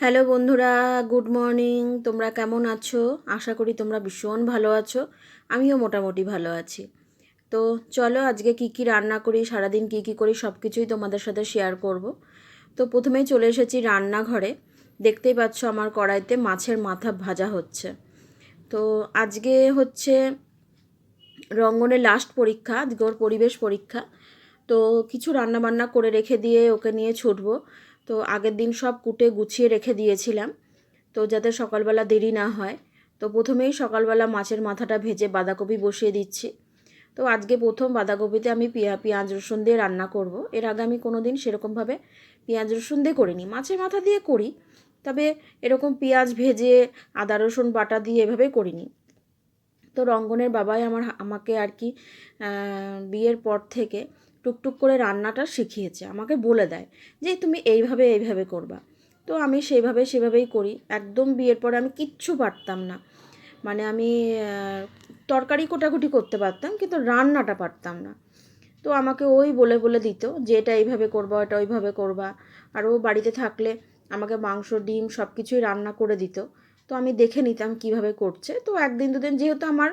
Hello বন্ধুরা, good morning. তোমরা কেমন আছো? আশা করি তোমরা ভীষণ ভালো আছো। আমিও মোটামুটি ভালো আছি। তো চলো আজকে কি কি রান্না করি, সারাদিন কি কি করি সব কিছুই তোমাদের সাথে শেয়ার করব। তো প্রথমেই চলে এসেছি রান্নাঘরে। দেখতেই পাচ্ছ আমার কড়াইতে মাছের মাথা ভাজা হচ্ছে। তো আজকে হচ্ছে রঙ্গনের লাস্ট পরীক্ষা, আজকে ওর পরিবেশ পরীক্ষা। তো কিছু রান্না বান্না করে রেখে দিয়ে ওকে নিয়ে ছুটবো। তো আগের দিন সব কুটে গুছিয়ে রেখে দিয়েছিলাম। তো যাতে সকালবেলা দেরি না হয়। তো প্রথমেই সকালবেলা মাছের মাথাটা ভেজে বাঁধাকপি বসিয়ে দিচ্ছি। তো আজকে প্রথম বাঁধাকপিতে আমি পেঁয়া, পেঁয়াজ রসুন দিয়ে রান্না করব। এর আগে আমি কোনো দিন সেরকমভাবে পেঁয়াজ রসুন দিয়ে করিনি। মাছের মাথা দিয়ে করি, তবে এরকম পেঁয়াজ ভেজে আদা রসুন বাটা দিয়ে এভাবে করিনি। তো রঙ্গনের বাবাই আমার, আমাকে আর কি বিয়ের পর থেকে টুকটুক করে রান্নাটা শিখিয়েছে, আমাকে বলে দেয় যে তুমি এইভাবে এইভাবে করবা। তো আমি সেইভাবে সেভাবেই করি, একদম বিয়ের পরে আমি কিচ্ছু পারতাম না। মানে আমি তরকারি কোটাকুটি করতে পারতাম, কিন্তু রান্নাটা পারতাম না। তো আমাকে ওই বলে বলে দিত যে এটা এইভাবে করবা এটা ওইভাবে করবা। আর ও বাড়িতে থাকলে আমাকে মাংস, ডিম সব কিছুই রান্না করে দিত। তো আমি দেখে নিতাম কীভাবে করছে। তো একদিন দুদিন যেহেতু আমার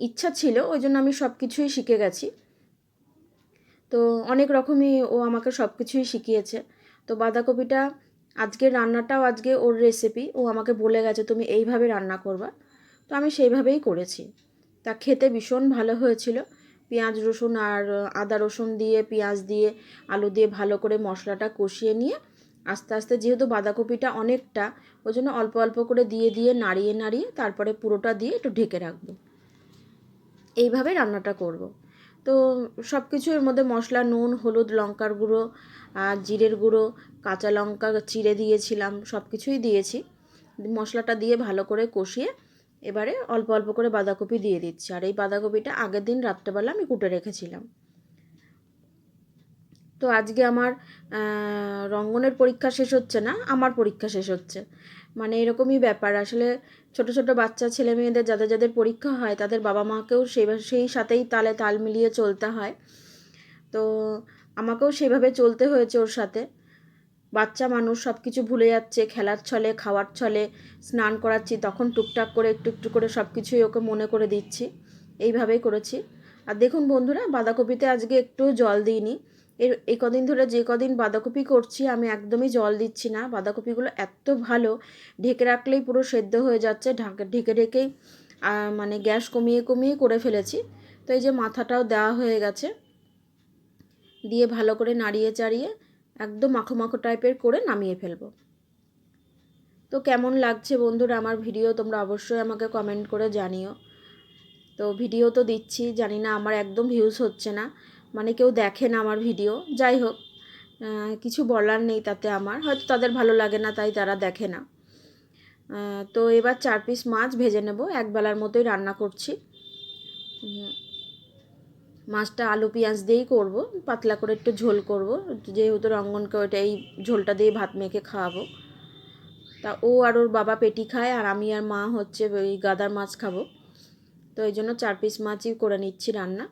ইচ্ছা ছিল, ওই জন্য আমি সব কিছুই শিখে গেছি। তো অনেক রকমই ও আমাকে সব কিছুই শিখিয়েছে। তো বাঁধাকপিটা আজকের রান্নাটাও আজকে ওর রেসিপি ও আমাকে বলে গেছে তুমি এইভাবে রান্না করবা। তো আমি সেইভাবেই করেছি। তা খেতে ভীষণ ভালো হয়েছিল। পেঁয়াজ রসুন আর আদা রসুন দিয়ে, পেঁয়াজ দিয়ে, আলু দিয়ে ভালো করে মশলাটা কষিয়ে নিয়ে আস্তে আস্তে যেহেতু বাঁধাকপিটা অনেকটা, ওই জন্য অল্প অল্প করে দিয়ে দিয়ে, নাড়িয়ে নাড়িয়ে তারপরে পুরোটা দিয়ে একটু ঢেকে রাখব। এইভাবে রান্নাটা করব। তো সব কিছু এর মধ্যে মশলা, নুন, হলুদ, লঙ্কার গুঁড়ো জিরের গুঁড়ো, কাঁচা লঙ্কা চিড়ে দিয়েছিলাম সব কিছুই দিয়েছি। মশলাটা দিয়ে ভালো করে কষিয়ে এবারে অল্প অল্প করে বাঁধাকপি দিয়ে দিচ্ছি। আর এই বাঁধাকপিটা আগের দিন রাত্রেবেলা আমি কুটে রেখেছিলাম। তো আজকে আমার রঙ্গনের পরীক্ষা শেষ হচ্ছে না, আমার পরীক্ষা শেষ হচ্ছে। মানে এরকমই ব্যাপার। আসলে ছোট ছোট বাচ্চা, ছেলে মেয়েদের যাদের যাদের পরীক্ষা হয়, তাদের বাবা মাকেও সেই সেই সাথেই তালে তাল মিলিয়ে চলতে হয়। তো আমাকেও সেভাবে চলতে হয়েছে ওর সাথে। বাচ্চা মানুষ সব কিছু ভুলে যাচ্ছে, খেলার ছলে, খাওয়ার ছলে, স্নান করাচ্ছি, তখন টুকটাক করে, একটু একটু করে সব কিছুই ওকে মনে করে দিচ্ছি। এইভাবেই করেছি। আর দেখুন বন্ধুরা, বাঁধাকপিতে আজকে একটু জল দিইনি। এর এই কদিন ধরে যে কদিন বাঁধাকপি করছি, আমি একদমই জল দিচ্ছি না। বাঁধাকপিগুলো এত ভালো, ঢেকে রাখলেই পুরো সেদ্ধ হয়ে যাচ্ছে। ঢাকে, ঢেকে ঢেকেই মানে গ্যাস কমিয়ে কমিয়ে করে ফেলেছি। তো এই যে মাথাটাও দেওয়া হয়ে গেছে। দিয়ে ভালো করে নাড়িয়ে চাড়িয়ে একদম মাখো মাখো টাইপের করে নামিয়ে ফেলব। তো কেমন লাগছে বন্ধুরা আমার ভিডিও, তোমরা অবশ্যই আমাকে কমেন্ট করে জানিও। তো ভিডিও তো দিচ্ছি, জানি না আমার একদম ভিউজ হচ্ছে না। মানে কেউ দেখে না আমার ভিডিও। যাই হোক কিছু বলার নেই তাতে আমার। হয়তো তাদের ভালো লাগে না, তাই তারা দেখে না। তো এবার চার পিস মাছ ভেজে নেব। একবেলার মতোই রান্না করছি। মাছটা আলু, পেঁয়াজ দিয়েই করব। পাতলা করে একটু ঝোল করব। যেহেতু রঙ্গনকে ওইটা এই ঝোলটা দিয়ে ভাত মেখে খাওয়াবো। তা ও আর ওর বাবা পেটি খায়, আর আমি আর মা হচ্ছে ওই গাদার মাছ খাব। তো এই জন্য চার পিস মাছই করে নিচ্ছি রান্না।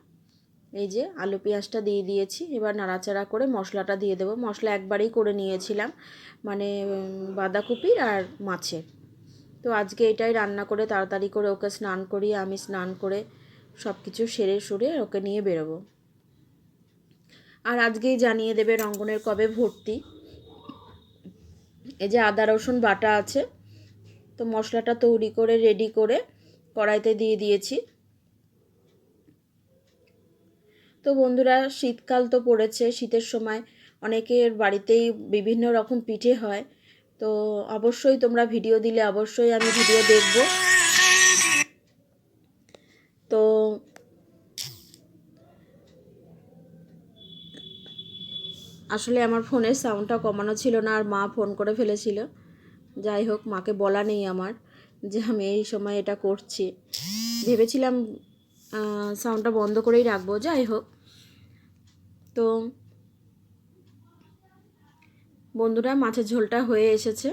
এই যে আলু পেঁয়াজটা দিয়ে দিয়েছি, এবার নাড়াচাড়া করে মশলাটা দিয়ে দেবো। মশলা একবারেই করে নিয়েছিলাম মানে বাঁধাকপির আর মাছের। তো আজকে এটাই রান্না করে তাড়াতাড়ি করে ওকে স্নান করিয়ে আমি স্নান করে সব কিছু সেরে সুরে ওকে নিয়ে বেরোবো। আর আজকেই জানিয়ে দেবে রঙ্গনের কবে ভর্তি। এই যে আদা, রসুন, বাটা আছে, তো মশলাটা তৈরি করে রেডি করে কড়াইতে দিয়ে দিয়েছি। তো বন্ধুরা শীতকাল তো পড়েছে, শীতের সময় অনেকের বাড়িতেই বিভিন্ন রকম পিঠে হয়। তো অবশ্যই তোমরা ভিডিও দিলে অবশ্যই আমি ভিডিও দেখব। তো আসলে আমার ফোনের সাউন্ডটা কমানো ছিল না, আর মা ফোন করে ফেলেছিল। যাই হোক, মাকে বলা নেই আমার যে আমি এই সময় এটা করছি। ভেবেছিলাম সাউন্ডটা বন্ধ করেই রাখব, যাই হোক। তো বন্ধুরা, মাছের ঝোলটা হয়ে এসেছে।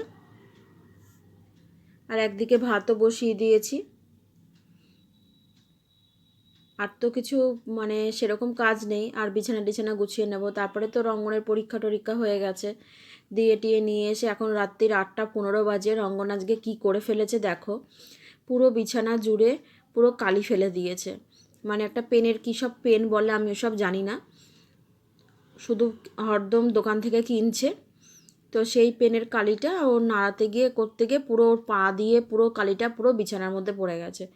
আর একদিকে ভাতও বসিয়ে দিয়েছি। আর তো কিছু মানে সেরকম কাজ নেই। আর বিছানা টিছানা গুছিয়ে নেব। তারপরে তো রঙ্গনের পরীক্ষা টরীক্ষা হয়ে গেছে। দিয়ে টিয়ে নিয়ে এসে এখন রাত্রির আটটা পনেরো বাজে। রঙ্গন আজকে কী করে ফেলেছে দেখো। পুরো বিছানা জুড়ে পুরো কালি ফেলে দিয়েছে। মানে একটা পেনের, কী সব পেন বলে আমি ওসব জানি না। শুধু হরদম দোকান থেকে কিনছে। তো সেই পেনের কালিটা ও নাড়াতে গিয়ে, করতে গিয়ে পুরো ওর পা দিয়ে পুরো কালিটা পুরো বিছানার মধ্যে পড়ে গেছে।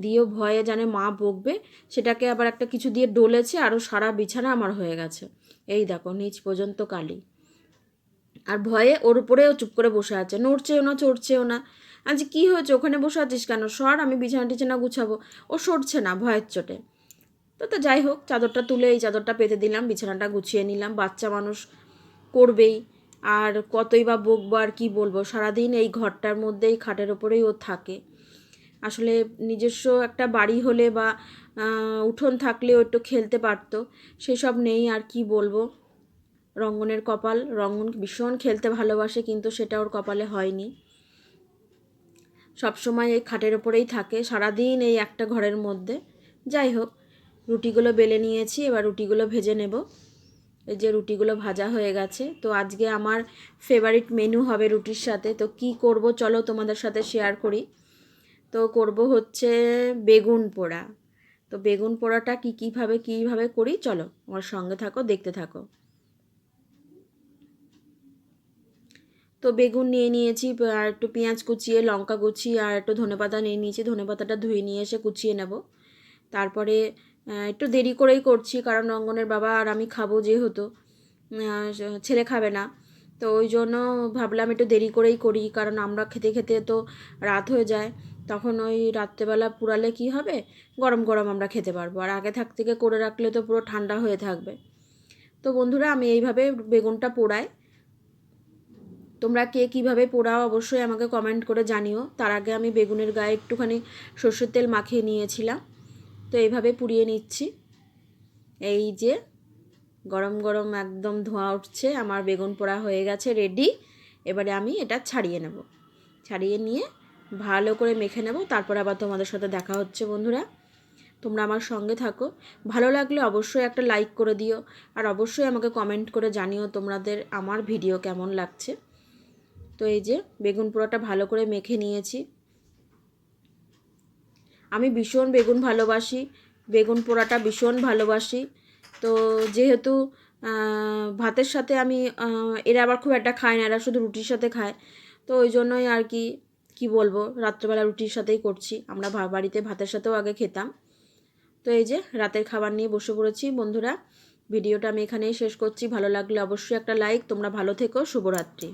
দিয়েও ভয়ে জানে মা বকবে। সেটাকে আবার একটা কিছু দিয়ে ডলেছে আরও সারা বিছানা আমার হয়ে গেছে। এই দেখো, নিচ পর্যন্ত কালি। আর ভয়ে ওর উপরেও চুপ করে বসে আছে। নড়ছেও না, চড়ছেও না। আজ কি হয়েছে? ওখানে বসে আছিস কেন? সর, আমি বিছানা টিছানা গুছাবো। ও সরছে না, ভয়ের চোটে। তো তো যাই হোক, চাদরটা তুলে এই চাদরটা পেতে দিলাম, বিছানাটা গুছিয়ে নিলাম। বাচ্চা মানুষ করবেই। আর কতই বা বকবো আর কী বলব, সারাদিন এই ঘরটার মধ্যেই, খাটের ওপরেই ও থাকে। আসলে নিজস্ব একটা বাড়ি হলে বা উঠোন থাকলে ও একটু খেলতে পারতো। সেসব নেই আর কি বলব। রঙ্গনের কপাল, রঙ্গন ভীষণ খেলতে ভালোবাসে, কিন্তু সেটা ওর কপালে হয়নি। সবসময় এই খাটের ওপরেই থাকে, সারাদিন এই একটা ঘরের মধ্যে। যাই হোক, রুটিগুলো বেলে নিয়েছি, এবার রুটিগুলো ভেজে নেব। এই যে রুটিগুলো ভাজা হয়ে গেছে, তো আজকে আমার ফেভারিট মেনু হবে রুটির সাথে। তো কি করব চলো তোমাদের সাথে শেয়ার করি। তো করব হচ্ছে বেগুন পোড়া। তো বেগুন পোড়াটা কী কীভাবে কীভাবে করি? চলো, আমার সঙ্গে থাকো, দেখতে থাকো। তো বেগুন নিয়ে নিয়েছি আর একটু পেঁয়াজ কুচিয়ে, লঙ্কা কুচিয়ে আর একটু ধনেপাতা নিয়ে নিয়েছি। ধনেপাতাটা ধুয়ে নিয়ে এসে কুচিয়ে নেব। তারপরে একটু দেরি করেই করছি, কারণ রঙ্গনের বাবা আর আমি খাব যেহেতু। ছেলে খাবে না। তো ওই জন্য ভাবলাম একটু দেরি করেই করি, কারণ আমরা খেতে খেতে তো রাত হয়ে যায়। তখন ওই রাত্রেবেলা পুরালে কি হবে? গরম গরম আমরা খেতে পারব। আর আগে থাক থেকে করে রাখলে তো পুরো ঠান্ডা হয়ে থাকবে। তো বন্ধুরা, আমি এইভাবে বেগুনটা পোড়াই। তোমরা কে কীভাবে পোড়াও অবশ্যই আমাকে কমেন্ট করে জানিও। তার আগে আমি বেগুনের গায়ে একটুখানি সর্ষের তেল মাখিয়ে নিয়েছিলাম। তো এইভাবে পুড়িয়ে নিচ্ছি। এই যে গরম গরম একদম ধোঁয়া উঠছে, আমার বেগুন পোড়া হয়ে গেছে রেডি এবারে আমি এটা ছাড়িয়ে নেব। ছাড়িয়ে নিয়ে ভালো করে মেখে নেব। তারপর আবার তোমাদের সাথে দেখা হচ্ছে বন্ধুরা। তোমরা আমার সঙ্গে থাকো। ভালো লাগলে অবশ্যই একটা লাইক করে দিও। আর অবশ্যই আমাকে কমেন্ট করে জানিও তোমাদের আমার ভিডিও কেমন লাগছে। তো এই যে বেগুন পোড়াটা ভালো করে মেখে নিয়েছি। আমি ভীষণ বেগুন ভালোবাসি, বেগুন পোড়াটা ভীষণ ভালোবাসি। তো যেহেতু ভাতের সাথে আমি এরা আবার খুব একটা খায় না, এরা শুধু রুটির সাথে খায়। তো ওই জন্যই আর কি কি বলব, রাত্রেবেলা রুটির সাথেই করছি। আমরা বাড়িতে ভাতের সাথেও আগে খেতাম। তো এই যে রাতের খাবার নিয়ে বসে পড়েছি। বন্ধুরা, ভিডিওটা আমি এখানেই শেষ করছি। ভালো লাগলে অবশ্যই একটা লাইক। তোমরা ভালো থেকো। শুভরাত্রি।